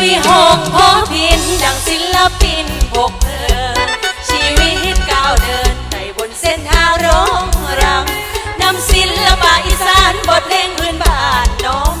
วิหกโอพินดังศิลปินบกเธอชีวิตก้าวเดินในบนเส้นทางร้องรำนำศิลปะอีสานบทเพลงพื้นบ้านน้อง